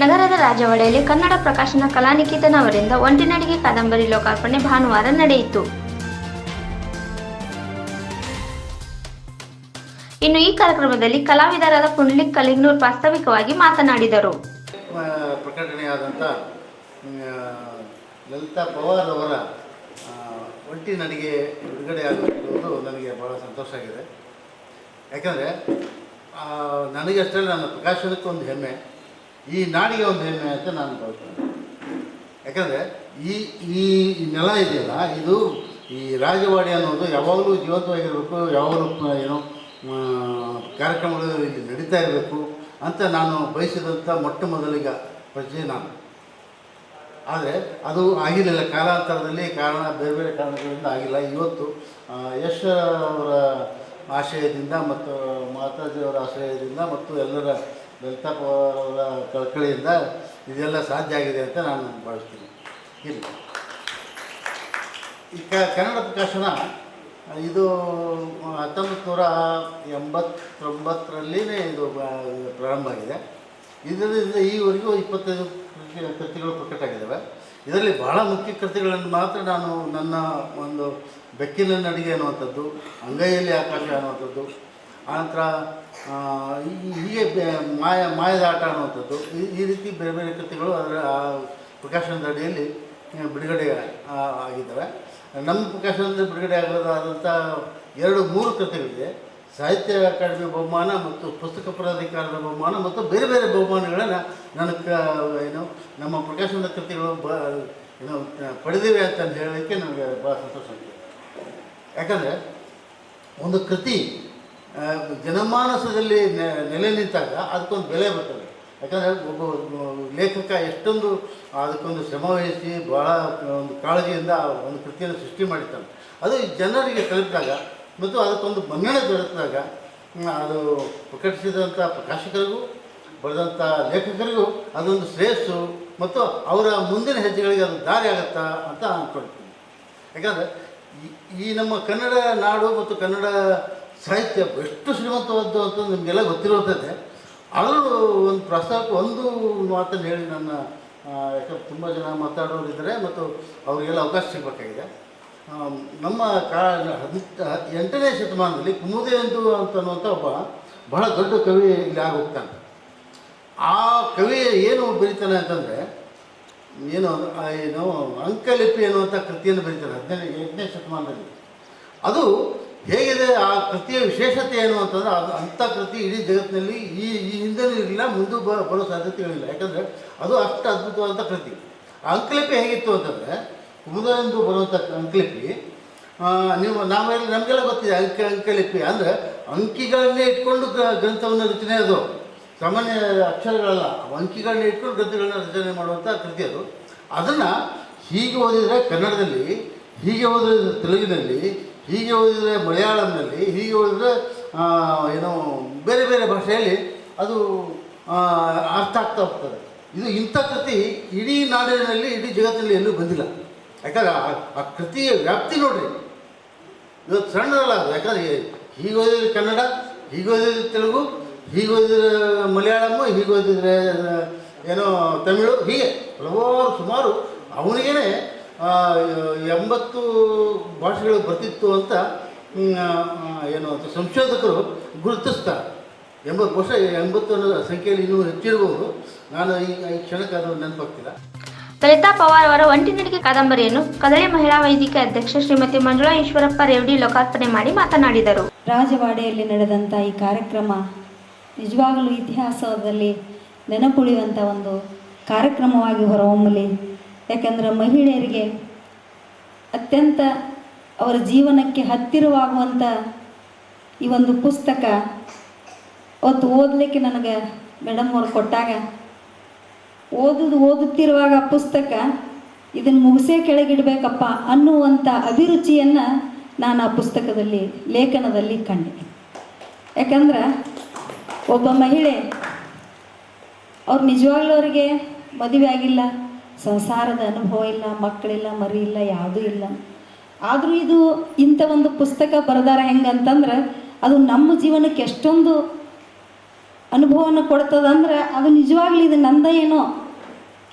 ನಗರದ ರಾಜವಾಡೆಯಲ್ಲಿ ಕನ್ನಡ ಪ್ರಕಾಶನ ಕಲಾನಿಕೇತನ ಅವರಿಂದ ಒಂಟಿನಡಿಗೆ ಕಾದಂಬರಿ ಲೋಕಾರ್ಪಣೆ ಭಾನುವಾರ ನಡೆಯಿತು. ಇನ್ನು ಈ ಕಾರ್ಯಕ್ರಮದಲ್ಲಿ ಕಲಾವಿದರಾದ ಪುಂಡ್ಲಿಕ್ ಕಲಿಗ್ನೂರ್ ಪ್ರಾಸ್ತಾವಿಕವಾಗಿ ಮಾತನಾಡಿದರು. ಪ್ರಕಟಣೆಯಾದಂಥ ಲಲಿತಾ ಪವಾರ್ ಅವರ ಒಂಟಿ ನಡಿಗೆ ಬಿಡುಗಡೆ ಆಗಿರುವುದು ನನಗೆ ಭಾಳ ಸಂತೋಷ ಆಗಿದೆ. ಯಾಕಂದರೆ ನನಗೆ ಅಷ್ಟೇ ನನ್ನ ಪ್ರಕಾಶನಕ್ಕೊಂದು ಹೆಮ್ಮೆ. ಈ ನಾಡಿಗೆ ಒಂದು ಹೆಮ್ಮೆ ಅಂತ ನಾನು ಕೇಳ್ತೇನೆ ಯಾಕಂದರೆ ಈ ಈ ನೆಲ ಇದೆಯಲ್ಲ, ಇದು ಈ ರಾಜವಾಡಿ ಅನ್ನೋದು ಯಾವಾಗಲೂ ಜೀವಂತವಾಗಿರಬೇಕು ಯಾವಾಗಲೂ ಏನು ಕಾರ್ಯಕ್ರಮಗಳು ಇಲ್ಲಿ ನಡೀತಾ ಇರಬೇಕು ಅಂತ ನಾನು ಬಯಸಿದಂಥ ಮೊಟ್ಟ ಮೊದಲಿಗ ಪ್ರಜೆ ನಾನು. ಆದರೆ ಅದು ಆಗಿರಲಿಲ್ಲ, ಕಾಲಾಂತರದಲ್ಲಿ ಕಾರಣ, ಬೇರೆ ಬೇರೆ ಕಾರಣಗಳಿಂದ ಆಗಿಲ್ಲ. ಇವತ್ತು ಯಶ್ ಅವರ ಆಶಯದಿಂದ ಮತ್ತು ಮಾತಾಜಿಯವರ ಆಶ್ರಯದಿಂದ ಮತ್ತು ಎಲ್ಲರ ಲಲಿತಾ ಪವಾರ್ ಅವರ ಕಳಕಳಿಯಿಂದ ಇದೆಲ್ಲ ಸಾಧ್ಯ ಆಗಿದೆ ಅಂತ ನಾನು ಭಾವಿಸ್ತೀನಿ. ಇಲ್ಲಿ. ಈ ಕನ್ನಡ ಪ್ರಕಾಶನ, ಇದು ಹತ್ತೊಂಬತ್ತು ನೂರ ಎಂಬತ್ತೊಂಬತ್ತರಲ್ಲಿನೇ ಇದು ಪ್ರಾರಂಭ ಆಗಿದೆ. ಇದರಿಂದ ಈವರೆಗೂ ಇಪ್ಪತ್ತೈದು ಕೃತಿ- ಕೃತಿಗಳು ಪ್ರಕಟ ಆಗಿದ್ದಾವೆ. ಇದರಲ್ಲಿ ಬಹಳ ಮುಖ್ಯ ಕೃತಿಗಳನ್ನು ಮಾತ್ರ ನಾನು ನನ್ನ ಒಂದು ಬೆಕ್ಕಿನ ನಡಿಗೆ ಅನ್ನುವಂಥದ್ದು, ಅಂಗೈಯಲ್ಲಿ ಆಕಾಶ ಅನ್ನುವಂಥದ್ದು, ಆನಂತರ ಹೀಗೆ ಮಾಯ, ಮಾಯದ ಆಟ ಅನ್ನುವಂಥದ್ದು. ಈ ರೀತಿ ಬೇರೆ ಬೇರೆ ಕೃತಿಗಳು ಅದರ ಪ್ರಕಾಶನದ ಅಡಿಯಲ್ಲಿ ಬಿಡುಗಡೆ ಆಗಿದ್ದಾವೆ. ನಮ್ಮ ಪ್ರಕಾಶನದಲ್ಲಿ ಬಿಡುಗಡೆ ಆಗೋದಾದಂಥ ಎರಡು, ಮೂರು ಕೃತಿಗಳಿದೆ. ಸಾಹಿತ್ಯ ಅಕಾಡೆಮಿ ಬಹುಮಾನ ಮತ್ತು ಪುಸ್ತಕ ಪ್ರಾಧಿಕಾರದ ಬಹುಮಾನ ಮತ್ತು ಬೇರೆ ಬೇರೆ ಬಹುಮಾನಗಳನ್ನು ನನಗೆ ಕ, ಏನು, ನಮ್ಮ ಪ್ರಕಾಶನದ ಕೃತಿಗಳು ಬ, ಏನು, ಪಡೆದಿವೆ ಅಂತ ಹೇಳೋಕ್ಕೆ ನನಗೆ ಭಾಳ ಸಂತೋಷ ಆಗ್ತದೆ. ಯಾಕಂದರೆ, ಒಂದು ಕೃತಿ ಜನಮಾನಸದಲ್ಲಿ ನೆಲೆ ನಿಂತಾಗ ಅದಕ್ಕೊಂದು ಬೆಲೆ ಬರ್ತದೆ. ಯಾಕಂದರೆ ಒಬ್ಬ ಲೇಖಕ ಎಷ್ಟೊಂದು, ಅದಕ್ಕೊಂದು ಶ್ರಮ ವಹಿಸಿ ಭಾಳ ಒಂದು ಕಾಳಜಿಯಿಂದ ಒಂದು ಕೃತಿಯನ್ನು ಸೃಷ್ಟಿ ಮಾಡಿರ್ತಾನೆ. ಅದು ಜನರಿಗೆ ತಲುಪಿದಾಗ ಮತ್ತು ಅದಕ್ಕೊಂದು ಮನ್ನಣೆ ದೊರೆತಾಗ ಅದು ಪ್ರಕಟಿಸಿದಂಥ ಪ್ರಕಾಶಕರಿಗೂ, ಬರೆದಂಥ ಲೇಖಕರಿಗೂ ಅದೊಂದು ಶ್ರೇಯಸ್ಸು ಮತ್ತು ಅವರ ಮುಂದಿನ ಹೆಜ್ಜೆಗಳಿಗೆ ಅದು ದಾರಿ ಆಗುತ್ತಾ ಅಂತ ಅಂದ್ಕೊಳ್ತೀನಿ ಯಾಕಂದರೆ ಈ ನಮ್ಮ ಕನ್ನಡ ನಾಡು ಮತ್ತು ಕನ್ನಡ ಸಾಹಿತ್ಯ ಎಷ್ಟು ಶ್ರೀಮಂತವಾದ್ದು ಅಂತ ನಿಮಗೆಲ್ಲ ಗೊತ್ತಿರುತ್ತದೆ ಆದರೂ ಒಂದು ಪ್ರಸ್ತಾಪ, ಒಂದು ಮಾತನ್ನು ಹೇಳಿ ನನ್ನ ಯಾಕಂದ್ರೆ ತುಂಬ ಜನ ಮಾತಾಡೋರಿದ್ದಾರೆ ಮತ್ತು ಅವರಿಗೆಲ್ಲ ಅವಕಾಶ ಸಿಗಬೇಕಾಗಿದೆ. ನಮ್ಮ ಕಾ ಹದಿ ಎಂಟನೇ ಶತಮಾನದಲ್ಲಿ ಕುಮುದೇಂದು ಅಂತನ್ನುವಂಥ ಒಬ್ಬ ಬಹಳ ದೊಡ್ಡ ಕವಿ ಇಲ್ಲಿ ಆಗೋಗ್ತಾನೆ. ಆ ಕವಿ ಏನು ಬರೀತಾನೆ ಅಂತಂದರೆ, ಏನು ಏನು ಅಂಕಲಿಪಿ ಅನ್ನುವಂಥ ಕೃತಿಯನ್ನು ಬರೀತಾರೆ ಹದಿನೈದು, ಎಂಟನೇ ಶತಮಾನದಲ್ಲಿ. ಅದು ಹೇಗಿದೆ ಆ ಕೃತಿಯ ವಿಶೇಷತೆ ಏನು ಅಂತಂದರೆ ಅದು ಅಂಥ ಕೃತಿ ಇಡೀ ಜಗತ್ತಿನಲ್ಲಿ ಈ ಈ ಹಿಂದೆನೂ ಇರಲಿಲ್ಲ, ಮುಂದೂ ಬ ಬರೋ ಸಾಧ್ಯತೆಗಳಿಲ್ಲ ಯಾಕಂದರೆ ಅದು ಅಷ್ಟು ಅದ್ಭುತವಾದಂಥ ಕೃತಿ. ಆ ಅಂಕಲಿಪಿ ಹೇಗಿತ್ತು ಅಂತಂದರೆ ಕುಮುದಂದು ಬರುವಂಥ ಅಂಕಲಿಪಿ ನೀವು ನಾವೆಲ್ಲ ನಮಗೆಲ್ಲ ಗೊತ್ತಿದೆ, ಅಂಕ, ಅಂಕಲಿಪಿ. ಅಂದರೆ ಅಂಕಿಗಳನ್ನೇ ಇಟ್ಕೊಂಡು ಗ್ರ- ಗ್ರಂಥವನ್ನು ರಚನೆ ಅದು. ಸಾಮಾನ್ಯ ಅಕ್ಷರಗಳಲ್ಲ ಅಂಕಿಗಳನ್ನ ಇಟ್ಕೊಂಡು ಗ್ರಂಥಗಳನ್ನ ರಚನೆ ಮಾಡುವಂಥ ಕೃತಿ ಅದು. ಅದನ್ನು ಹೀಗೆ ಓದಿದರೆ ಕನ್ನಡದಲ್ಲಿ, ಹೀಗೆ ಓದಿದ್ರೆ ತೆಲುಗಿನಲ್ಲಿ ಹೀಗೆ ಓದಿದರೆ ಮಲಯಾಳಂನಲ್ಲಿ, ಹೀಗೆ ಓದಿದರೆ ಏನೋ ಬೇರೆ ಬೇರೆ ಭಾಷೆಯಲ್ಲಿ ಅದು ಅರ್ಥ ಆಗ್ತಾ ಹೋಗ್ತದೆ. ಇದು ಇಂಥ ಕೃತಿ ಇಡೀ ನಾಡಿನಲ್ಲಿ, ಇಡೀ ಜಗತ್ತಿನಲ್ಲಿ ಎಲ್ಲೂ ಬಂದಿಲ್ಲ. ಯಾಕಂದ್ರೆ ಆ- ಕೃತಿಯ ವ್ಯಾಪ್ತಿ ನೋಡ್ರಿ. ಇವತ್ತು ಸಣ್ಣದಲ್ಲ ಅದು. ಯಾಕಂದರೆ ಹೀಗೆ ಓದಿದ್ರೆ ಕನ್ನಡ, ಹೀಗೆ ಓದಿದ್ರೆ ತೆಲುಗು, ಹೀಗೆ ಓದಿದ್ರೆ ಮಲಯಾಳಮ್ಮು ಹೀಗೆ ಓದಿದ್ರೆ ಏನೋ ತಮಿಳು, ಹೀಗೆ ಹಲವಾರು ಸುಮಾರು ಅವನಿಗೇ ಎಂಬತ್ತು ಭಾಷೆಗಳು ಬರ್ತಿತ್ತು ಅಂತ ಏನು ಅಂತ ಸಂಶೋಧಕರು ಗುರುತಿಸ್ತಾರೆ. ಎಂಬತ್ತು ವರ್ಷ ಎಂಬತ್ತು ಅನ್ನೋ ಸಂಖ್ಯೆಯಲ್ಲಿ ಇನ್ನೂ ಹೆಚ್ಚಿರಬಹುದು. ನಾನು ಈ ಈ ಕ್ಷಣಕ್ಕೆ ಅದು ನೆನಪಾಗ್ತಿಲ್ಲ. ಲಲಿತಾ ಪವಾರ್ ಅವರ ಒಂಟಿನಡಿಗೆ ಕಾದಂಬರಿಯನ್ನು ಕದಳಿ ಮಹಿಳಾ ವೈದ್ಯಕೀಯ ಅಧ್ಯಕ್ಷ ಶ್ರೀಮತಿ ಮಂಜುಳಾ ಈಶ್ವರಪ್ಪ ರೇವಡಿ ಲೋಕಾರ್ಪಣೆ ಮಾಡಿ ಮಾತನಾಡಿದರು. ರಾಜವಾಡೆಯಲ್ಲಿ ನಡೆದಂಥ ಈ ಕಾರ್ಯಕ್ರಮ ನಿಜವಾಗಲೂ ಇತಿಹಾಸದಲ್ಲಿ ನೆನಪುಳಿಯುವಂಥ ಒಂದು ಕಾರ್ಯಕ್ರಮವಾಗಿ ಹೊರಹೊಮ್ಮಲಿ. ಯಾಕೆಂದರೆ ಮಹಿಳೆಯರಿಗೆ ಅತ್ಯಂತ ಅವರ ಜೀವನಕ್ಕೆ ಹತ್ತಿರವಾಗುವಂಥ ಈ ಒಂದು ಪುಸ್ತಕ ಅವತ್ತು ಓದಲಿಕ್ಕೆ ನನಗೆ ಮೇಡಮ್ ಅವ್ರು ಕೊಟ್ಟಾಗ, ಓದುದು ಓದುತ್ತಿರುವಾಗ ಪುಸ್ತಕ ಇದನ್ನು ಮುಗಿಸೇ ಕೆಳಗಿಡಬೇಕಪ್ಪ ಅನ್ನುವಂಥ ಅಭಿರುಚಿಯನ್ನು ನಾನು ಆ ಪುಸ್ತಕದಲ್ಲಿ, ಲೇಖನದಲ್ಲಿ ಕಂಡೆ. ಯಾಕಂದ್ರೆ ಒಬ್ಬ ಮಹಿಳೆ, ಅವ್ರು ನಿಜವಾಗ್ಲೂ ಅವರಿಗೆ ಮದುವೆ ಆಗಿಲ್ಲ. ಸಂಸಾರದ ಅನುಭವ ಇಲ್ಲ, ಮಕ್ಕಳಿಲ್ಲ, ಮರಿ ಇಲ್ಲ, ಯಾವುದೂ ಇಲ್ಲ. ಆದರೂ ಇದು ಇಂಥ ಒಂದು ಪುಸ್ತಕ ಬರೆದಾರ ಹೆಂಗಂತಂದ್ರೆ ಅದು ನಮ್ಮ ಜೀವನಕ್ಕೆ ಎಷ್ಟೊಂದು ಅನುಭವವನ್ನು ಕೊಡ್ತದಂದ್ರೆ ಅದು ನಿಜವಾಗ್ಲೂ ಇದು ನಂದ ಏನೋ,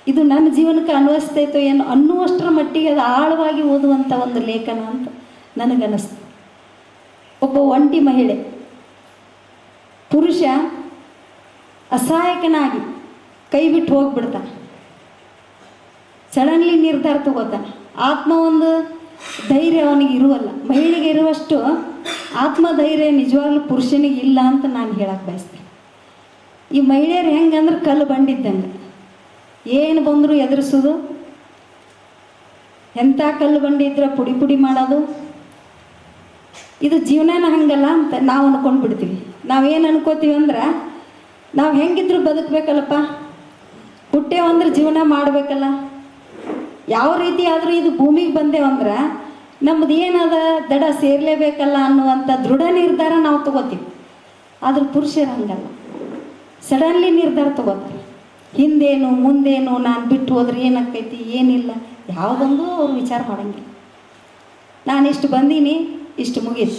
ಇದು ನನ್ನ ಜೀವನಕ್ಕೆ ಅನ್ವಯಿಸ್ತೈತೋ ಏನೋ ಅನ್ನುವಷ್ಟರ ಮಟ್ಟಿಗೆ ಅದು ಆಳವಾಗಿ ಓದುವಂಥ ಒಂದು ಲೇಖನ ಅಂತ ನನಗನ್ನಿಸ್ತು. ಒಬ್ಬ ಒಂಟಿ ಮಹಿಳೆ, ಪುರುಷ ಅಸಹಾಯಕನಾಗಿ ಕೈ ಬಿಟ್ಟು ಹೋಗ್ಬಿಡ್ತಾನೆ ಸಡನ್ಲಿ ನಿರ್ಧಾರ ತಗೋತಾನೆ ಆತ್ಮ ಒಂದು ಧೈರ್ಯ ಅವನಿಗೆ ಇರುವಲ್ಲ. ಮಹಿಳೆಗೆ ಇರುವಷ್ಟು ಆತ್ಮಧೈರ್ಯ ನಿಜವಾಗ್ಲೂ ಪುರುಷನಿಗೆ ಇಲ್ಲ ಅಂತ ನಾನು ಹೇಳಕ್ಕೆ ಬಯಸ್ತೇನೆ. ಈ ಮಹಿಳೆಯರು ಹೆಂಗಂದ್ರೆ ಕಲ್ಲು ಬಂಡಿದ್ದಂಗೆ. ಏನು ಬಂದರೂ ಎದುರಿಸೋದು ಎಂಥ ಕಲ್ಲು ಬಂಡಿ ಇದ್ರೆ ಪುಡಿ ಪುಡಿ ಮಾಡೋದು. ಇದು ಜೀವನನ ಹಂಗಲ್ಲ ಅಂತ ನಾವು ಅನ್ಕೊಂಡು ಬಿಡ್ತೀವಿ. ನಾವೇನು ಅನ್ಕೋತೀವಿ ಅಂದ್ರೆ, ನಾವು ಹೆಂಗಿದ್ರು ಬದುಕಬೇಕಲ್ಲಪ್ಪ. ಹುಟ್ಟೇವಂದ್ರೆ ಜೀವನ ಮಾಡಬೇಕಲ್ಲ. ಯಾವ ರೀತಿ ಆದರೂ ಇದು ಭೂಮಿಗೆ ಬಂದೇವಂದ್ರೆ ನಮ್ದು ಏನದ ದಡ ಸೇರಲೇಬೇಕಲ್ಲ ಅನ್ನುವಂಥ ದೃಢ ನಿರ್ಧಾರ ನಾವು ತಗೋತೀವಿ. ಆದ್ರೆ ಪುರುಷರು ಹಂಗಲ್ಲ. ಸಡನ್ಲಿ ನಿರ್ಧಾರ ತಗೋತಾರೆ. ಹಿಂದೇನು, ಮುಂದೇನು, ನಾನು ಬಿಟ್ಟು ಹೋದ್ರೆ ಏನಾಕೈತಿ ಏನಿಲ್ಲ, ಯಾವುದೊಂದು ಅವ್ರು ವಿಚಾರ ಮಾಡಂಗಿಲ್ಲ. ನಾನು ಇಷ್ಟು ಬಂದೀನಿ, ಇಷ್ಟು ಮುಗಿಸ್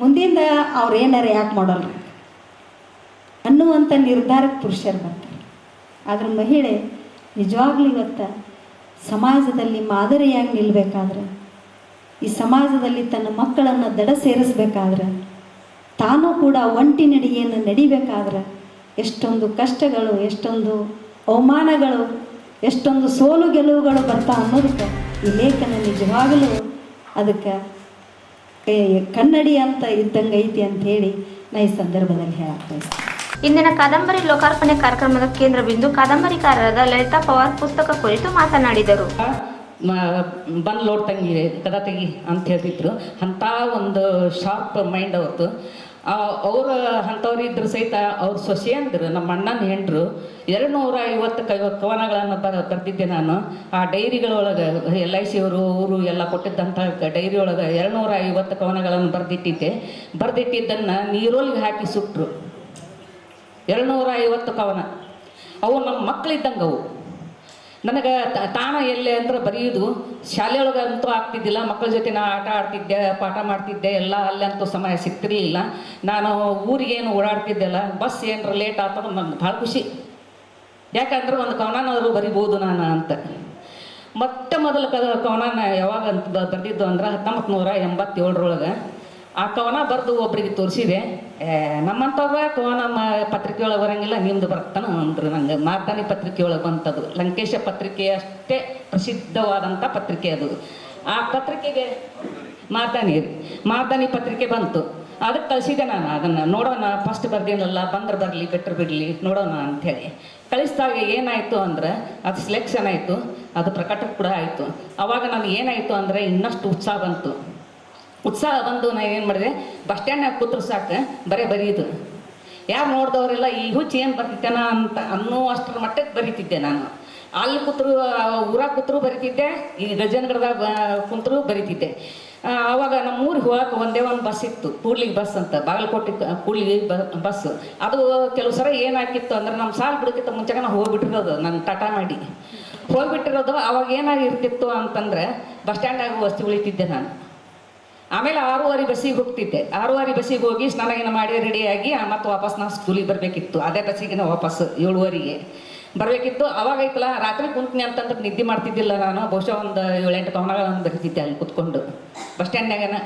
ಮುಂದಿಂದ ಅವ್ರು ಏನಾರ ಯಾಕೆ ಮಾಡೋಲ್ಲ ಅನ್ನುವಂಥ ನಿರ್ಧಾರಕ್ಕೆ ಪುರುಷರು ಬರ್ತಾರೆ. ಆದ್ರೆ ಮಹಿಳೆ, ನಿಜವಾಗ್ಲೂ ಇವತ್ತು ಸಮಾಜದಲ್ಲಿ ಮಾದರಿಯಾಗಿ ನಿಲ್ಲಬೇಕಾದ್ರೆ ಈ ಸಮಾಜದಲ್ಲಿ ತನ್ನ ಮಕ್ಕಳನ್ನು ದಡ ಸೇರಿಸ್ಬೇಕಾದ್ರೆ, ತಾನೂ ಕೂಡ ಒಂಟಿ ನಡಿಗೆಯನ್ನು ನಡಿಬೇಕಾದ್ರೆ ಎಷ್ಟೊಂದು ಕಷ್ಟಗಳು, ಎಷ್ಟೊಂದು ಅವಮಾನಗಳು, ಎಷ್ಟೊಂದು ಸೋಲು ಗೆಲುವುಗಳು ಬರ್ತಾ ಅನ್ನೋದಕ್ಕೆ ಈ ಲೇಖನ ನಿಜವಾಗಲೂ ಅದಕ್ಕೆ ಕನ್ನಡಿ ಅಂತ ಇದ್ದಂಗೆ ಐತಿ ಅಂತ ಹೇಳಿ ನಾ ಈ ಸಂದರ್ಭದಲ್ಲಿ ಹೇಳಕ್ಕೆ ಬಯಸ್ತೀನಿ. ಇಂದಿನ ಕಾದಂಬರಿ ಲೋಕಾರ್ಪಣೆ ಕಾರ್ಯಕ್ರಮದ ಕೇಂದ್ರ ಬಿಂದು ಕಾದಂಬರಿಕಾರರಾದ ಲಲಿತಾ ಪವಾರ್ ಪುಸ್ತಕ ಕುರಿತು ಮಾತನಾಡಿದರು. ಬಂದು ಲೋಡ್ ತಂಗಿ ಕದ ತೆಗಿ ಅಂತ ಹೇಳ್ತಿದ್ರು. ಅಂಥ ಒಂದು ಶಾರ್ಪ್ ಮೈಂಡ್ ಅವತ್ತು ಅವ್ರ ಅಂಥವ್ರು ಇದ್ರ ಸಹಿತ ಅವ್ರ ಸೊಸೆಯಂದ್ರು ನಮ್ಮ ಅಣ್ಣನ ಹೆಂಡ್ರು ಎರಡು ನೂರ ಐವತ್ತು ಕವ, ಕವನಗಳನ್ನು ಬರ, ಬರೆದಿದ್ದೆ ನಾನು. ಆ ಡೈರಿಗಳೊಳಗೆ ಎಲ್ ಐ ಸಿ ಅವರು ಅವರು ಎಲ್ಲ ಕೊಟ್ಟಿದ್ದಂಥ ಡೈರಿ ಒಳಗೆ ಎರಡು ನೂರ ಐವತ್ತು ಕವನಗಳನ್ನು ಬರೆದಿಟ್ಟಿದ್ದೆ. ಬರೆದಿಟ್ಟಿದ್ದನ್ನು ನೀರೊಳಗೆ ಹಾಕಿ ಸುಟ್ಟರು ಎರಡುನೂರ ಐವತ್ತು ಕವನ. ಅವು ನಮ್ಮ ಮಕ್ಕಳಿದ್ದಂಗೆ ಅವು. ನನಗೆ ತಾಣ ಎಲ್ಲಿ ಅಂದ್ರೆ ಬರೆಯೋದು ಶಾಲೆಯೊಳಗೆ ಅಂತೂ ಆಗ್ತಿದ್ದಿಲ್ಲ, ಮಕ್ಕಳ ಜೊತೆ ನಾ ಆಟ ಆಡ್ತಿದ್ದೆ, ಪಾಠ ಮಾಡ್ತಿದ್ದೆ, ಎಲ್ಲ ಅಲ್ಲಂತೂ ಸಮಯ ಸಿಗ್ತಿರ್ಲಿಲ್ಲ. ನಾನು ಊರಿಗೇನು ಓಡಾಡ್ತಿದ್ದೆಲ್ಲ, ಬಸ್ ಏನರ ಲೇಟ್ ಆತಂದ್ರೆ ನನಗೆ ಭಾಳ ಖುಷಿ. ಯಾಕಂದ್ರೆ ಒಂದು ಕವನನಾದರೂ ಬರಿಬೋದು ನಾನು ಅಂತ. ಮೊಟ್ಟ ಮೊದಲ ಕವನ ಯಾವಾಗ ಅಂತ ಬರೆದಿದ್ದು ಅಂದ್ರೆ ಹತ್ತೊಂಬತ್ತು ನೂರ ಎಂಬತ್ತೇಳರೊಳಗೆ. ಆ ಕವನ ಬರೆದು ಒಬ್ಬರಿಗೆ ತೋರಿಸಿದೆ. ನಮ್ಮಂಥವ್ರ ಕವನ ಮ ಪತ್ರಿಕೆ ಒಳಗೆ ಬರಂಗಿಲ್ಲ, ನಿಮ್ದು ಬರ್ತಾನ ಅಂದ್ರೆ ನಂಗೆ. ಪತ್ರಿಕೆ ಒಳಗೆ ಬಂತದು. ಲಂಕೇಶ ಪತ್ರಿಕೆ ಅಷ್ಟೇ ಪ್ರಸಿದ್ಧವಾದಂಥ ಪತ್ರಿಕೆ ಅದು. ಆ ಪತ್ರಿಕೆಗೆ ಮಾರ್ದಾನಿ ಮಾರ್ದಾನಿ ಪತ್ರಿಕೆ ಬಂತು. ಅದಕ್ಕೆ ಕಳಿಸಿದೆ ನಾನು ಅದನ್ನು. ನೋಡೋಣ ಫಸ್ಟ್ ಬರ್ದಿನಲ್ಲ, ಬಂದ್ರೆ ಬರಲಿ ಬಿಟ್ಟರೆ ಬಿಡಲಿ, ನೋಡೋಣ ಅಂಥೇಳಿ ಕಳಿಸಿದಾಗ ಏನಾಯಿತು ಅಂದ್ರೆ, ಅದು ಸೆಲೆಕ್ಷನ್ ಆಯಿತು. ಅದು ಪ್ರಕಟ ಕೂಡ ಆಯಿತು. ಅವಾಗ ನನಗೆ ಏನಾಯಿತು ಅಂದರೆ, ಇನ್ನಷ್ಟು ಉತ್ಸಾಹ ಬಂತು. ಉತ್ಸಾಹ ಬಂದು ನಾ ಏನು ಮಾಡಿದೆ ಬಸ್ ಸ್ಟ್ಯಾಂಡ್ನಾಗ ಕೂತ್ರು ಸಾಕು, ಬರೀ ಬರೀದು ಯಾರು ನೋಡಿದವರೆಲ್ಲ, ಈ ಹುಚ್ಚು ಏನು ಬರ್ತಿತ್ತೇನ ಅಂತ ಅನ್ನೋ ಅಷ್ಟರ ಮಟ್ಟಕ್ಕೆ ಬರೀತಿದ್ದೆ ನಾನು. ಅಲ್ಲಿ ಕೂತ್ರು, ಊರಾಗ ಕೂತ್ರು ಬರೀತಿದ್ದೆ, ಈ ಗಜನಗರದಾಗ ಕುಂತರು ಬರೀತಿದ್ದೆ. ಆವಾಗ ನಮ್ಮ ಊರಿಗೆ ಹೋಗಕ್ಕೆ ಒಂದೇ ಒಂದು ಬಸ್ ಇತ್ತು, ಕೂಡ್ಲಿಗೆ ಬಸ್ ಅಂತ, ಬಾಗಲಕೋಟೆ ಕೂಡ್ಲಿಗೆ ಬಸ್ ಅದು ಕೆಲವು ಸಲ ಏನಾಗಿತ್ತು ಅಂದ್ರೆ ನಮ್ಮ ಸಾಲು ಬಿಡೋಕ್ಕಿಂತ ಮುಂಚೆಗೆ ನಾವು ಹೋಗ್ಬಿಟ್ಟಿರೋದು, ನಾನು ಟಾಟಾ ಮಾಡಿ. ಹೋಗ್ಬಿಟ್ಟಿರೋದು, ಅವಾಗ ಏನಾಗಿರ್ತಿತ್ತು ಅಂತಂದ್ರೆ ಬಸ್ ಸ್ಟ್ಯಾಂಡಾಗ ವಸ್ತು ಉಳಿತಿದ್ದೆ ನಾನು. ಆಮೇಲೆ ಆರೂವರೆ ಬಸ್ಸಿಗೆ ಹೋಗ್ತಿದ್ದೆ. ಆರೂವರೆ ಬಸ್ಸಿಗೆ ಹೋಗಿ ಸ್ನಾನ ಏನು ಮಾಡಿ ರೆಡಿಯಾಗಿ ಮತ್ತೆ ವಾಪಸ್ ನಾವು ಸ್ಕೂಲಿಗೆ ಬರಬೇಕಿತ್ತು. ಅದೇ ಬಸ್ಸಿಗೆ ನಾವು ವಾಪಸ್ ಏಳುವರೆಗೆ. ಬರಬೇಕಿತ್ತು. ಅವಾಗ ಐತಲ್ಲ, ರಾತ್ರಿ ಕುಂತ್ನಿ ಅಂತಂದ್ರೆ ನಿದ್ದೆ ಮಾಡ್ತಿದ್ದಿಲ್ಲ ನಾನು. ಬಹುಶಃ ಒಂದು ಏಳೆಂಟು ಕವನಗಳನ್ನು ಬರೀತಿದ್ದೆ ಅಲ್ಲಿ ಕುತ್ಕೊಂಡು. ಬಸ್ ಸ್ಟ್ಯಾಂಡ್ನಾಗನ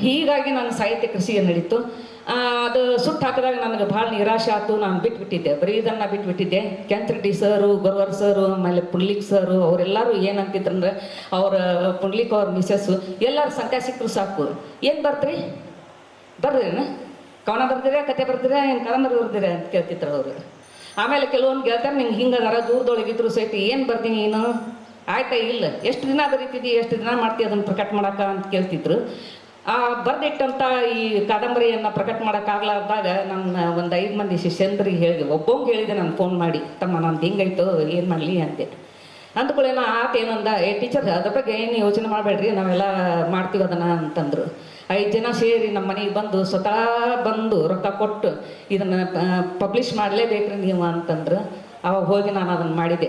ಹೀಗಾಗಿ ನಾನು ಸಾಹಿತ್ಯ ಕೃಷಿ ನಡೀತು. ಅದು ಸುಟ್ಟು ಹಾಕಿದಾಗ ನನಗೆ ಭಾಳ ನಿರಾಶೆ ಆಯ್ತು. ನಾನು ಬಿಟ್ಬಿಟ್ಟಿದ್ದೆ. ಬರೀ ಇದನ್ನು ಬಿಟ್ಬಿಟ್ಟಿದ್ದೆ. ಕೆಂತ್ರೆಡ್ಡಿ ಸರು ಗೊರವರ್ ಸರು ಆಮೇಲೆ ಪುಂಡ್ಲಿಕ್ ಸರು ಅವರೆಲ್ಲರೂ ಏನಂತಿದ್ರಂದ್ರೆ ಅವರ ಪುಂಡ್ಲಿಕ್ ಅವ್ರ ಮಿಸಸ್ಸು ಎಲ್ಲರೂ ಸಂಖ್ಯಾ ಸಿಕ್ಕರು ಸಾಕು. ಏನು ಬರ್ತೀರಿ? ಬರ್ರೇನು? ಕವನ ಬರ್ದಿರ, ಕತೆ ಬರ್ದಿರ, ಏನು ಕಾದಂಬರಿ ಬರ್ದಿರ ಅಂತ ಕೇಳ್ತಿದ್ರು ಅವರು. ಆಮೇಲೆ ಕೆಲವೊಂದು ಗೆಳ್ತಾರೆ ನಿಂಗೆ ಹಿಂಗದಾರ ದೂರದೊಳಗಿದ್ರು ಸಹಿತ ಏನು ಬರ್ತೀನಿ ನೀನು? ಆಯ್ತಾ, ಇಲ್ಲ. ಎಷ್ಟು ದಿನ ಬರೀತಿದ್ದಿ ಎಷ್ಟು ದಿನ ಮಾಡ್ತೀವಿ ಅದನ್ನು ಪ್ರಕಟ ಮಾಡಕ್ಕ ಅಂತ ಕೇಳ್ತಿದ್ರು. ಬರ್ದಿಟ್ಟಂಥ ಈ ಕಾದಂಬರಿಯನ್ನು ಪ್ರಕಟ ಮಾಡೋಕ್ಕಾಗ್ಲಾರ್ದಾಗ ನನ್ನ ಒಂದು ಐದು ಮಂದಿ ಶಿಷ್ಯಂದ್ರಿಗೆ ಹೇಳಿದೆ ಒಬ್ಬಂಗೆ ಹೇಳಿದೆ ನಾನು ಫೋನ್ ಮಾಡಿ. ತಮ್ಮ ನಂದು ಹಿಂಗಾಯ್ತು, ಏನು ಮಾಡಲಿ ಕೂಡ ಅಂದ್ಕೊಳ್ಳೇನ ಆತ ಏನಂದ, ಏ ಟೀಚರ್ ಅದ್ರ ಬಗ್ಗೆ ಏನು ಯೋಚನೆ ಮಾಡಬೇಡ್ರಿ, ನಾವೆಲ್ಲ ಮಾಡ್ತೀವಿ ಅದನ್ನ ಅಂತಂದ್ರು. ಐದು ಜನ ಸೇರಿ ನಮ್ಮ ಮನೆಗೆ ಬಂದು ಸ್ವತಃ ಬಂದು ರೊಕ್ಕ ಕೊಟ್ಟು, ಇದನ್ನು ಪಬ್ಲಿಷ್ ಮಾಡಲೇಬೇಕ್ರಿ ನೀವು ಅಂತಂದ್ರು. ಅವಾಗ ಹೋಗಿ ನಾನು ಅದನ್ನು ಮಾಡಿದೆ.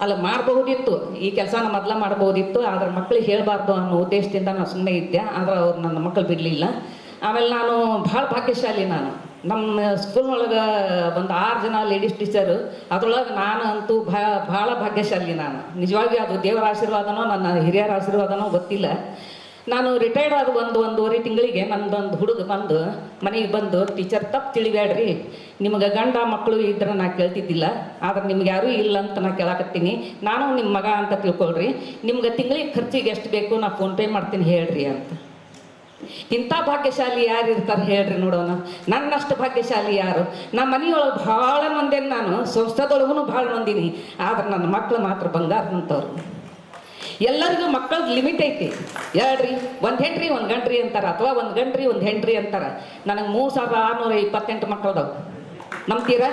ಅಲ್ಲ ಮಾಡಬಹುದಿತ್ತು. ಈ ಕೆಲಸನ ಮೊದಲ ಮಾಡಬಹುದಿತ್ತು. ಆದ್ರೆ ಮಕ್ಕಳಿಗೆ ಹೇಳಬಾರ್ದು ಅನ್ನೋ ಉದ್ದೇಶದಿಂದ ನಾನು ಸುಮ್ಮನೆ ಇದ್ದೆ. ಆದ್ರೆ ಅವ್ರು ನನ್ನ ಮಕ್ಕಳು ಬಿಡಲಿಲ್ಲ. ಆಮೇಲೆ ನಾನು ಭಾಳ ಭಾಗ್ಯಶಾಲಿ ನಾನು. ನಮ್ಮ ಸ್ಕೂಲ್ನೊಳಗೆ ಒಂದು ಆರು ಜನ ಲೇಡೀಸ್ ಟೀಚರು ಅದ್ರೊಳಗೆ ನಾನು ಅಂತೂ ಭಾ, ಭಾಳ ಭಾಗ್ಯಶಾಲಿ ನಾನು. ನಿಜವಾಗಿ ಅದು ದೇವರ ಆಶೀರ್ವಾದನೋ, ನನ್ನ ಹಿರಿಯರ ಆಶೀರ್ವಾದನೋ ಗೊತ್ತಿಲ್ಲ. ನಾನು ರಿಟೈರ್ಡ್ ಆದ ಒಂದು ಒಂದೂವರೆ ತಿಂಗಳಿಗೆ ನಂದೊಂದು ಹುಡುಗ ಬಂದು ಮನೆಗೆ ಬಂದು, ಟೀಚರ್, ತಪ್ಪು ತಿಳಿಬೇಡ್ರಿ ನಿಮಗೆ ಗಂಡ ಮಕ್ಕಳು ಇದ್ರೆ ನಾ ಕೇಳ್ತಿದ್ದಿಲ್ಲ. ಆದ್ರೆ ನಿಮ್ಗೆ ಯಾರೂ ಇಲ್ಲ ಅಂತ ನಾ ಕೇಳಾಕತ್ತೀನಿ. ನಾನು ನಿಮ್ಮ ಮಗ ಅಂತ ತಿಳ್ಕೊಳ್ರಿ. ನಿಮ್ಗೆ ತಿಂಗಳಿಗೆ ಖರ್ಚಿಗೆ ಎಷ್ಟು ಬೇಕು ನಾ ಫೋನ್ಪೇ ಮಾಡ್ತೀನಿ ಹೇಳ್ರಿ ಅಂತ. ಇಂಥ ಭಾಗ್ಯಶಾಲಿ ಯಾರು ಇರ್ತಾರೆ ಹೇಳ್ರಿ ನೋಡೋಣ. ನನ್ನಷ್ಟು ಭಾಗ್ಯಶಾಲಿ ಯಾರು? ನಮ್ಮ ಮನೆಯೊಳಗೆ ಭಾಳ ಮಂದಿನ ನಾನು. ಸಂಸ್ಥೆದೊಳಗೂ ಭಾಳ ಮಂದಿನಿ. ಆದ್ರೆ ನನ್ನ ಮಕ್ಕಳು ಮಾತ್ರ ಬಂಗಾರದಂಥವ್ರು ಎಲ್ಲರಿಗೂ ಮಕ್ಕಳದ್ದು ಲಿಮಿಟ್ ಐತಿ. ಹೇಳ್ರಿ ಒಂದು ಹೆಂಡ್ರಿ ಒಂದು ಗಂಟ್ರಿ ಅಂತಾರೆ ಅಥವಾ ಒಂದು ಗಂಟ್ರಿ ಒಂದು ಹೆಂಡ್ರಿ ಅಂತಾರೆ. ನನಗೆ ಮೂರು ಸಾವಿರದ ಆರುನೂರ ಇಪ್ಪತ್ತೆಂಟು ಮಕ್ಕಳದವು. ನಂಬ್ತೀರಾ?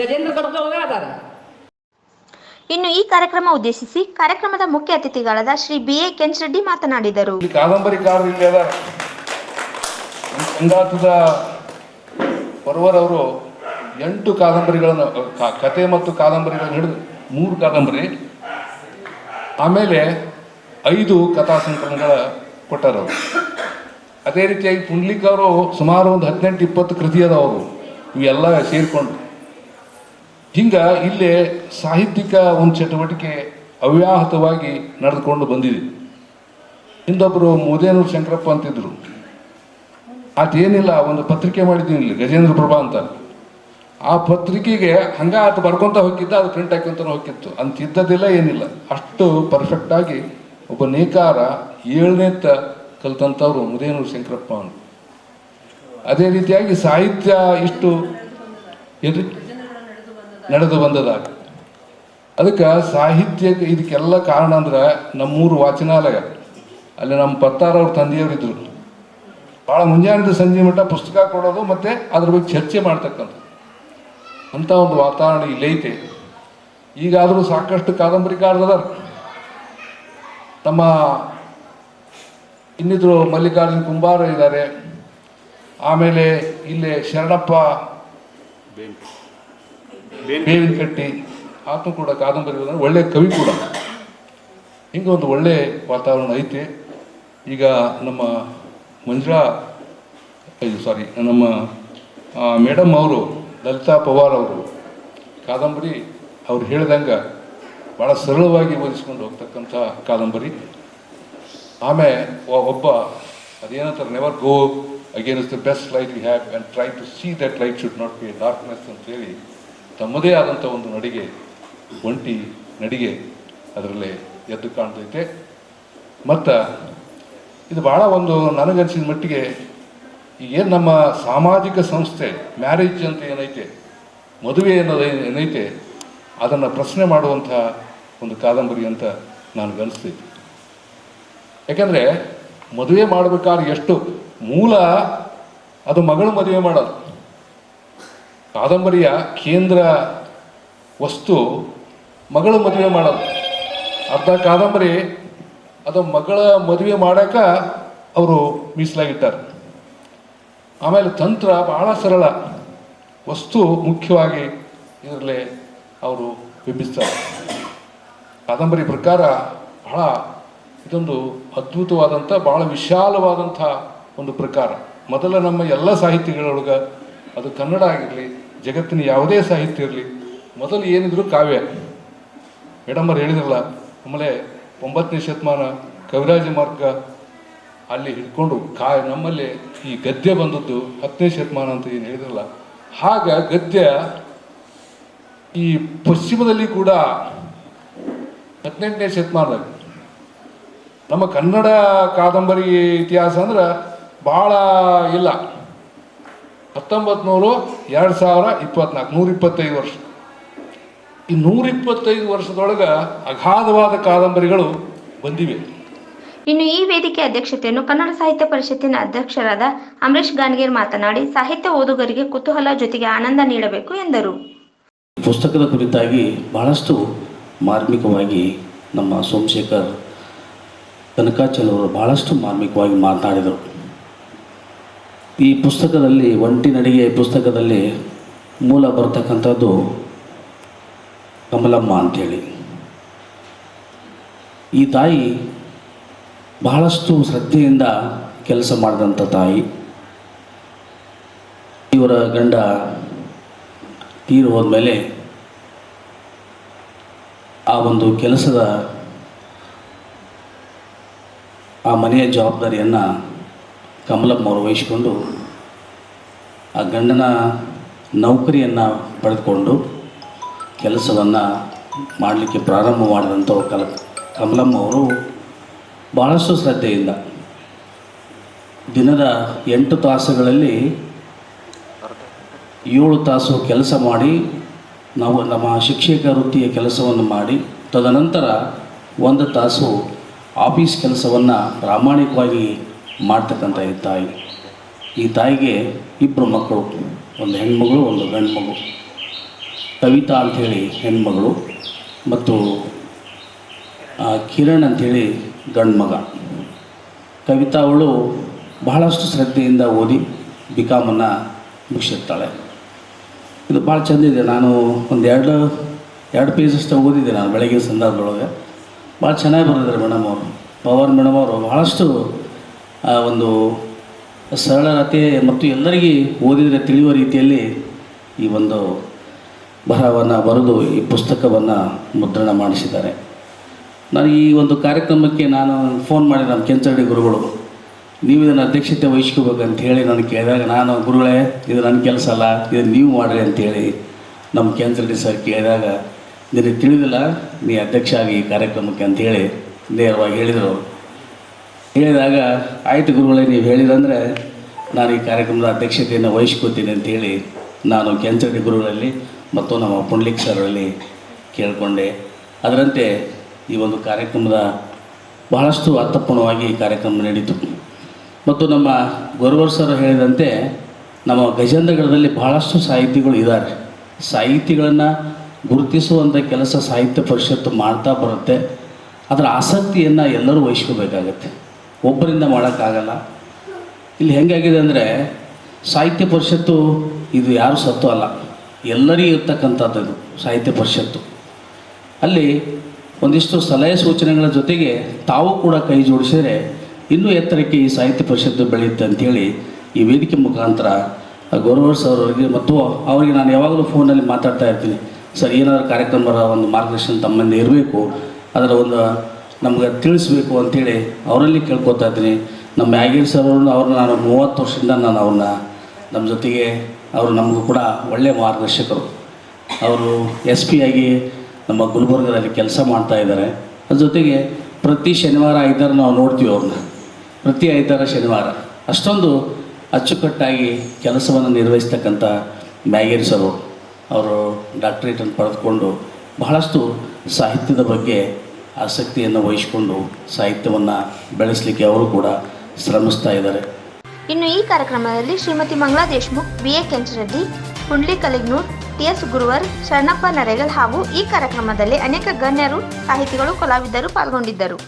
ಗಜೇಂದ್ರ ಗಡದೊಳಗೆ ಅದಾರ. ಇನ್ನು ಈ ಕಾರ್ಯಕ್ರಮ ಉದ್ದೇಶಿಸಿ ಕಾರ್ಯಕ್ರಮದ ಮುಖ್ಯ ಅತಿಥಿಗಳಾದ ಶ್ರೀ ಬಿ ಎ ಕೆಂಚರೆಡ್ಡಿ ಮಾತನಾಡಿದರು. ಕಾದಂಬರಿ ಕಾದಂಬರಿಕಾರರು ಇಲ್ಲಿ ಅದಾರ ಸಂಗಾತದ ಪರ್ವರವರು ಎಂಟು ಕಾದಂಬರಿಗಳನ್ನು ಕತೆ ಮತ್ತು ಕಾದಂಬರಿಗಳನ್ನು ಹಿಡಿದು ಮೂರು ಕಾದಂಬರಿ ಆಮೇಲೆ ಐದು ಕಥಾ ಸಂಕಲನಗಳ ಕೊಟ್ಟರು. ಅದೇ ರೀತಿಯಾಗಿ ಪುಂಡ್ಲಿಕ್ ಅವರು ಸುಮಾರು ಒಂದು ಹದಿನೆಂಟು ಇಪ್ಪತ್ತು ಕೃತಿ ಅದಾವರು ಇವೆಲ್ಲ ಸೇರಿಕೊಂಡು. ಹಿಂಗೆ ಇಲ್ಲಿ ಸಾಹಿತ್ಯಿಕ ಒಂದು ಚಟುವಟಿಕೆ ಅವ್ಯಾಹತವಾಗಿ ನಡೆದುಕೊಂಡು ಬಂದಿದೆ. ಹಿಂದೊಬ್ಬರು ಮೋದೇನೂರು ಶಂಕರಪ್ಪ ಅಂತಿದ್ರು. ಏನಿಲ್ಲ, ಒಂದು ಪತ್ರಿಕೆ ಮಾಡಿದ್ದೀನಿ ಇಲ್ಲಿ, ಗಜೇಂದ್ರ ಪ್ರಭಾ ಅಂತ. ಆ ಪತ್ರಿಕೆಗೆ ಹಂಗ ಆತ ಬರ್ಕೊಂತ ಹೋಗಿದ್ದ, ಅದು ಪ್ರಿಂಟ್ ಹಾಕೊಂತ ಹೋಗಿತ್ತು. ಅಂತಿದ್ದದಿಲ್ಲ, ಏನಿಲ್ಲ. ಅಷ್ಟು ಪರ್ಫೆಕ್ಟ್ ಆಗಿ ಒಬ್ಬ ನೇಕಾರ ಏಳನೇತ್ತ ಕಲ್ತಂಥವ್ರು ಮುದೇನೂರು ಶಂಕರಪ್ಪ ಅವನು ಅದೇ ರೀತಿಯಾಗಿ ಸಾಹಿತ್ಯ ಇಷ್ಟು ಏನ್ರಿ ನಡೆದು ಬಂದದಾಗ. ಅದಕ್ಕೆ ಸಾಹಿತ್ಯಕ್ಕೆ ಇದಕ್ಕೆಲ್ಲ ಕಾರಣ ಅಂದ್ರೆ ನಮ್ಮೂರು ವಾಚನಾಲಯ. ಅಲ್ಲಿ ನಮ್ಮ ಪತ್ತಾರವ್ರ ತಂದೆಯವರು ಇದ್ರು ಭಾಳ ಮುಂಜಾನೆ ಸಂಜೆ ಮಟ್ಟ ಪುಸ್ತಕ ಕೊಡೋದು ಮತ್ತೆ ಅದ್ರ ಬಗ್ಗೆ ಚರ್ಚೆ ಮಾಡ್ತಕ್ಕಂಥ ಅಂತ ಒಂದು ವಾತಾವರಣ ಇಲ್ಲೈತೆ ಈಗಾದರೂ ಸಾಕಷ್ಟು ಕಾದಂಬರಿಕಾರರದಾರ ತಮ್ಮ ಇನ್ನಿದ್ರು ಮಲ್ಲಿಕಾರ್ಜುನ್ ಕುಂಬಾರ ಇದ್ದಾರೆ. ಆಮೇಲೆ ಇಲ್ಲೇ ಶರಣಪ್ಪ ಬೇವಿನ ಕಟ್ಟಿ ಆತನು ಕೂಡ ಕಾದಂಬರಿ ಒಳ್ಳೆ ಕವಿ ಕೂಡ. ಹಿಂಗೆ ಒಂದು ಒಳ್ಳೆ ವಾತಾವರಣ ಐತೆ. ಈಗ ನಮ್ಮ ಮಂಜುಳಾ ಸಾರಿ ನಮ್ಮ ಮೇಡಮ್ ಅವರು ಲಲಿತಾ ಪವಾರ್ ಅವರು, ಕಾದಂಬರಿ, ಅವ್ರು ಹೇಳ್ದಂಗೆ ಭಾಳ ಸರಳವಾಗಿ ಓದಿಸ್ಕೊಂಡು ಹೋಗ್ತಕ್ಕಂಥ ಕಾದಂಬರಿ. ಆಮೇಲೆ ಒಬ್ಬ ಅದೇನಂತಾರೆ never go against the best light we have and try to see that light should not be darkness ಅಂತೇಳಿ ತಮ್ಮದೇ ಆದಂಥ ಒಂದು ನಡಿಗೆ, ಒಂಟಿ ನಡಿಗೆ ಅದರಲ್ಲಿ ಎದ್ದು ಕಾಣ್ತೈತೆ. ಮತ್ತು ಇದು ಭಾಳ ಒಂದು ನನಗನ್ಸಿದ ಮಟ್ಟಿಗೆ ಏನು ನಮ್ಮ ಸಾಮಾಜಿಕ ಸಂಸ್ಥೆ ಮ್ಯಾರೇಜ್ ಅಂತ ಏನೈತೆ, ಮದುವೆ ಅನ್ನೋದು ಏನ್- ಏನೈತೆ, ಅದನ್ನು ಪ್ರಶ್ನೆ ಮಾಡುವಂಥ ಒಂದು ಕಾದಂಬರಿ ಅಂತ ನಾನು ಗಮನಿಸ್ತೀನಿ. ಯಾಕಂದರೆ ಮದುವೆ ಮಾಡಬೇಕಾದ್ರೆ ಎಷ್ಟು ಮೂಲ, ಅದು ಮಗಳು ಮದುವೆ ಮಾಡೋದು. ಕಾದಂಬರಿಯ ಕೇಂದ್ರ ವಸ್ತು ಮಗಳು ಮದುವೆ ಮಾಡೋದು. ಅರ್ಧ ಕಾದಂಬರಿ ಅದು ಮಗಳ ಮದುವೆ ಮಾಡಕ ಅವರು ಮೀಸಲಾಗಿಟ್ಟಾರೆ. ಆಮೇಲೆ ತಂತ್ರ ಬಹಳ ಸರಳ. ವಸ್ತು ಮುಖ್ಯವಾಗಿ ಇದರಲ್ಲಿ ಅವರು ಬಿಂಬಿಸ್ತಾರೆ. ಕಾದಂಬರಿ ಪ್ರಕಾರ ಬಹಳ ಇದೊಂದು ಅದ್ಭುತವಾದಂಥ, ಬಹಳ ವಿಶಾಲವಾದಂಥ ಒಂದು ಪ್ರಕಾರ. ಮೊದಲ ನಮ್ಮ ಎಲ್ಲ ಸಾಹಿತ್ಯಗಳೊಳಗೆ ಅದು ಕನ್ನಡ ಆಗಿರಲಿ, ಜಗತ್ತಿನ ಯಾವುದೇ ಸಾಹಿತ್ಯ ಇರಲಿ, ಮೊದಲು ಏನಿದ್ರು ಕಾವ್ಯ. ಮೇಡಮ್ಮರು ಹೇಳಿದ್ರಲ್ಲ, ಆಮೇಲೆ ಒಂಬತ್ತನೇ ಶತಮಾನ ಕವಿರಾಜ ಮಾರ್ಗ ಅಲ್ಲಿ ಹಿಡ್ಕೊಂಡು ಕಾ ನಮ್ಮಲ್ಲಿ ಈ ಗದ್ಯ ಬಂದದ್ದು ಹತ್ತನೇ ಶತಮಾನ ಅಂತ ಏನು ಹೇಳಿದ್ರಲ್ಲ? ಆಗ ಗದ್ಯ ಈ ಪಶ್ಚಿಮದಲ್ಲಿ ಕೂಡ ಹದಿನೆಂಟನೇ ಶತಮಾನದಾಗ ನಮ್ಮ ಕನ್ನಡ ಕಾದಂಬರಿ ಇತಿಹಾಸ ಅಂದ್ರೆ ಭಾಳ ಇಲ್ಲ. ಹತ್ತೊಂಬತ್ತು ನೂರು ಎರಡು ಸಾವಿರ ಇಪ್ಪತ್ನಾಲ್ಕು, ನೂರ ಇಪ್ಪತ್ತೈದು ವರ್ಷ. ಈ ನೂರಿಪ್ಪತ್ತೈದು ವರ್ಷದೊಳಗೆ ಅಗಾಧವಾದ ಕಾದಂಬರಿಗಳು ಬಂದಿವೆ. ಇನ್ನು ಈ ವೇದಿಕೆ ಅಧ್ಯಕ್ಷತೆಯನ್ನು ಕನ್ನಡ ಸಾಹಿತ್ಯ ಪರಿಷತ್ತಿನ ಅಧ್ಯಕ್ಷರಾದ ಅಮರೀಶ್ ಗಾನ್ಗೇರ್ ಮಾತನಾಡಿ, ಸಾಹಿತ್ಯ ಓದುಗರಿಗೆ ಕುತೂಹಲ ಜೊತೆಗೆ ಆನಂದ ನೀಡಬೇಕು ಎಂದರು. ಪುಸ್ತಕದ ಕುರಿತಾಗಿ ಬಹಳಷ್ಟು ಮಾರ್ಮಿಕವಾಗಿ ನಮ್ಮ ಸೋಮಶೇಖರ್ ಕನಕಾಚಲವರು ಬಹಳಷ್ಟು ಮಾರ್ಮಿಕವಾಗಿ ಮಾತನಾಡಿದರು. ಈ ಪುಸ್ತಕದಲ್ಲಿ ಒಂಟಿ ನಡಿಗೆ ಪುಸ್ತಕದಲ್ಲಿ ಮೂಲ ಬರ್ತಕ್ಕಂಥದ್ದು ಕಮಲಮ್ಮ ಅಂಥೇಳಿ ಈ ತಾಯಿ ಬಹಳಷ್ಟು ಶ್ರದ್ಧೆಯಿಂದ ಕೆಲಸ ಮಾಡಿದಂಥ ತಾಯಿ. ಇವರ ಗಂಡ ತೀರು ಹೋದ್ಮೇಲೆ ಆ ಒಂದು ಕೆಲಸದ ಆ ಮನೆಯ ಜವಾಬ್ದಾರಿಯನ್ನು ಕಮಲಮ್ಮ ಅವರು ವಹಿಸಿಕೊಂಡು ಆ ಗಂಡನ ನೌಕರಿಯನ್ನು ಪಡೆದುಕೊಂಡು ಕೆಲಸವನ್ನು ಮಾಡಲಿಕ್ಕೆ ಪ್ರಾರಂಭ ಮಾಡಿದಂಥವ್ರು ಕಲ, ಕಮಲಮ್ಮ ಅವರು ಭಾಳಷ್ಟು ಶ್ರದ್ಧೆಯಿಂದ ದಿನದ ಎಂಟು ತಾಸುಗಳಲ್ಲಿ ಏಳು ತಾಸು ಕೆಲಸ ಮಾಡಿ ನಾವು ನಮ್ಮ ಶಿಕ್ಷಕ ವೃತ್ತಿಯ ಕೆಲಸವನ್ನು ಮಾಡಿ, ತದನಂತರ ಒಂದು ತಾಸು ಆಫೀಸ್ ಕೆಲಸವನ್ನು ಪ್ರಾಮಾಣಿಕವಾಗಿ ಮಾಡ್ತಕ್ಕಂಥ ಈ ತಾಯಿ. ಈ ತಾಯಿಗೆ ಇಬ್ಬರು ಮಕ್ಕಳು, ಒಂದು ಹೆಣ್ಮಗಳು, ಒಂದು ಗಂಡು ಮಗು ಕವಿತಾ ಅಂಥೇಳಿ ಹೆಣ್ಮಗಳು ಮತ್ತು ಕಿರಣ್ ಅಂಥೇಳಿ ಗಂಡು ಮಗ ಕವಿತಾ ಅವಳು ಬಹಳಷ್ಟು ಶ್ರದ್ಧೆಯಿಂದ ಓದಿ ಬಿ ಕಾಮನ್ನು ಮುಗಿಸಿರ್ತಾಳೆ ಇದು ಭಾಳ ಚೆಂದಿದೆ ನಾನು ಒಂದು ಎರಡು ಎರಡು ಪೇಜಷ್ಟು ಓದಿದ್ದೆ ನಾನು ಬೆಳಗಿನ ಸಂದರ್ಭದೊಳಗೆ. ಭಾಳ ಚೆನ್ನಾಗಿ ಬರೆದಿದ್ದಾರೆ ಮೇಡಮ್ ಅವರು. ಪವನ್ ಮೇಡಮ್ ಅವರು ಭಾಳಷ್ಟು ಒಂದು ಸರಳತೆ ಮತ್ತು ಎಲ್ಲರಿಗೆ ಓದಿದರೆ ತಿಳಿಯುವ ರೀತಿಯಲ್ಲಿ ಈ ಒಂದು ಬರಹವನ್ನು ಬರೆದು ಈ ಪುಸ್ತಕವನ್ನು ಮುದ್ರಣ ಮಾಡಿಸಿದ್ದಾರೆ. ನಾನು ಈ ಒಂದು ಕಾರ್ಯಕ್ರಮಕ್ಕೆ ನಾನು ಫೋನ್ ಮಾಡಿ ನಮ್ಮ ಕೆಂಚರಡಿ ಗುರುಗಳು. ನೀವು ಇದನ್ನು ಅಧ್ಯಕ್ಷತೆ ವಹಿಸ್ಕೋಬೇಕಂತ ಹೇಳಿ ನಾನು ಕೇಳಿದಾಗ, ನಾನು ಗುರುಗಳೇ, ಇದು ನನ್ನ ಕೆಲಸ ಅಲ್ಲ, ಇದು ನೀವು ಮಾಡಿರಿ ಅಂತೇಳಿ ನಮ್ಮ ಕೆಂಚರಡಿ ಸರ್ ಕೇಳಿದಾಗ, ನಿನಗೆ ತಿಳಿದಿಲ್ಲ, ನೀ ಅಧ್ಯಕ್ಷ ಆಗಿ ಈ ಕಾರ್ಯಕ್ರಮಕ್ಕೆ ಅಂಥೇಳಿ ನೇರವಾಗಿ ಹೇಳಿದರು. ಹೇಳಿದಾಗ, ಆಯಿತು ಗುರುಗಳೇ, ನೀವು ಹೇಳಿದಂದರೆ ನಾನು ಈ ಕಾರ್ಯಕ್ರಮದ ಅಧ್ಯಕ್ಷತೆಯನ್ನು ವಹಿಸ್ಕೋತೀನಿ ಅಂಥೇಳಿ ನಾನು ಕೆಂಚರಡಿ ಗುರುಗಳಲ್ಲಿ ಮತ್ತು ನಮ್ಮ ಪುಂಡ್ಲಿಕ್ ಸರಲ್ಲಿ ಕೇಳಿಕೊಂಡೆ. ಅದರಂತೆ ಈ ಒಂದು ಕಾರ್ಯಕ್ರಮದ ಬಹಳಷ್ಟು ಅರ್ಥಪೂರ್ಣವಾಗಿ ಈ ಕಾರ್ಯಕ್ರಮ ನಡೀತು. ಮತ್ತು ನಮ್ಮ ಗೊರವರ್ ಸರ್ ಹೇಳಿದಂತೆ ನಮ್ಮ ಗಜೇಂದ್ರಗಢದಲ್ಲಿ ಬಹಳಷ್ಟು ಸಾಹಿತಿಗಳು ಇದ್ದಾರೆ. ಸಾಹಿತಿಗಳನ್ನು ಗುರುತಿಸುವಂಥ ಕೆಲಸ ಸಾಹಿತ್ಯ ಪರಿಷತ್ತು ಮಾಡ್ತಾ ಬರುತ್ತೆ. ಅದರ ಆಸಕ್ತಿಯನ್ನು ಎಲ್ಲರೂ ವಹಿಸ್ಕೋಬೇಕಾಗತ್ತೆ. ಒಬ್ಬರಿಂದ ಮಾಡೋಕ್ಕಾಗಲ್ಲ. ಇಲ್ಲಿ ಹೆಂಗಾಗಿದೆ ಅಂದರೆ ಸಾಹಿತ್ಯ ಪರಿಷತ್ತು ಇದು ಯಾರು ಸತ್ತು ಅಲ್ಲ. ಎಲ್ಲರಿಗೂ ಇರ್ತಕ್ಕಂಥದ್ದು ಇದು ಸಾಹಿತ್ಯ ಪರಿಷತ್ತು. ಅಲ್ಲಿ ಒಂದಿಷ್ಟು ಸಲಹೆ ಸೂಚನೆಗಳ ಜೊತೆಗೆ ತಾವು ಕೂಡ ಕೈ ಜೋಡಿಸಿದರೆ ಇನ್ನೂ ಎತ್ತರಕ್ಕೆ ಈ ಸಾಹಿತ್ಯ ಪರಿಷತ್ತು ಬೆಳೆಯುತ್ತೆ ಅಂಥೇಳಿ ಈ ವೇದಿಕೆ ಮುಖಾಂತರ ಗೌರವ ಸರ್ ಅವರಿಗೆ ಮತ್ತು ಅವರಿಗೆ ನಾನು ಯಾವಾಗಲೂ ಫೋನಲ್ಲಿ ಮಾತಾಡ್ತಾ ಇರ್ತೀನಿ. ಸರ್, ಏನಾದರೂ ಕಾರ್ಯಕ್ರಮದ ಒಂದು ಮಾರ್ಗದರ್ಶನ ತಮ್ಮಲ್ಲಿ ಇರಬೇಕು, ಅದರ ಒಂದು ನಮ್ಗೆ ತಿಳಿಸ್ಬೇಕು ಅಂತೇಳಿ ಅವರಲ್ಲಿ ಕೇಳ್ಕೊತಾ ಇದ್ದೀನಿ. ನಮ್ಮ ಯಾಗೀರ್ ಸರ್ ಅವ್ರನ್ನ ಅವ್ರನ್ನ ನಾನು ಮೂವತ್ತು ವರ್ಷದಿಂದ ನಾನು ಅವ್ರನ್ನ, ನಮ್ಮ ಜೊತೆಗೆ ಅವರು ನಮಗೂ ಕೂಡ ಒಳ್ಳೆಯ ಮಾರ್ಗದರ್ಶಕರು. ಅವರು ಎಸ್ ಪಿ ಆಗಿ ನಮ್ಮ ಗುಲ್ಬರ್ಗದಲ್ಲಿ ಕೆಲಸ ಮಾಡ್ತಾ ಇದ್ದಾರೆ. ಅದ್ರ ಜೊತೆಗೆ ಪ್ರತಿ ಶನಿವಾರ ಐದಾರು ನಾವು ನೋಡ್ತೀವಿ ಅವ್ರನ್ನ. ಪ್ರತಿ ಐದಾರ ಶನಿವಾರ. ಅಷ್ಟೊಂದು ಅಚ್ಚುಕಟ್ಟಾಗಿ ಕೆಲಸವನ್ನು ನಿರ್ವಹಿಸ್ತಕ್ಕಂಥ ಮ್ಯಾಗೇರಿ ಸರ್ ಅವರು. ಡಾಕ್ಟ್ರೇಟನ್ನು ಪಡೆದುಕೊಂಡು ಬಹಳಷ್ಟು ಸಾಹಿತ್ಯದ ಬಗ್ಗೆ ಆಸಕ್ತಿಯನ್ನು ವಹಿಸಿಕೊಂಡು ಸಾಹಿತ್ಯವನ್ನು ಬೆಳೆಸಲಿಕ್ಕೆ ಅವರು ಕೂಡ ಶ್ರಮಿಸ್ತಾ ಇದ್ದಾರೆ. ಇನ್ನು ಈ ಕಾರ್ಯಕ್ರಮದಲ್ಲಿ Shrimati Mangala Deshmukh, B A Kenchareddy Pundli Kalignur T S Guruvar Sharanappa Naregal ಹಾಗೂ ಈ ಕಾರ್ಯಕ್ರಮದಲ್ಲಿ ಅನೇಕ ಗಣ್ಯರು ಸಾಹಿತಿಗಳು ಕಲಾವಿದರು ಪಾಲ್ಗೊಂಡಿದ್ದರು.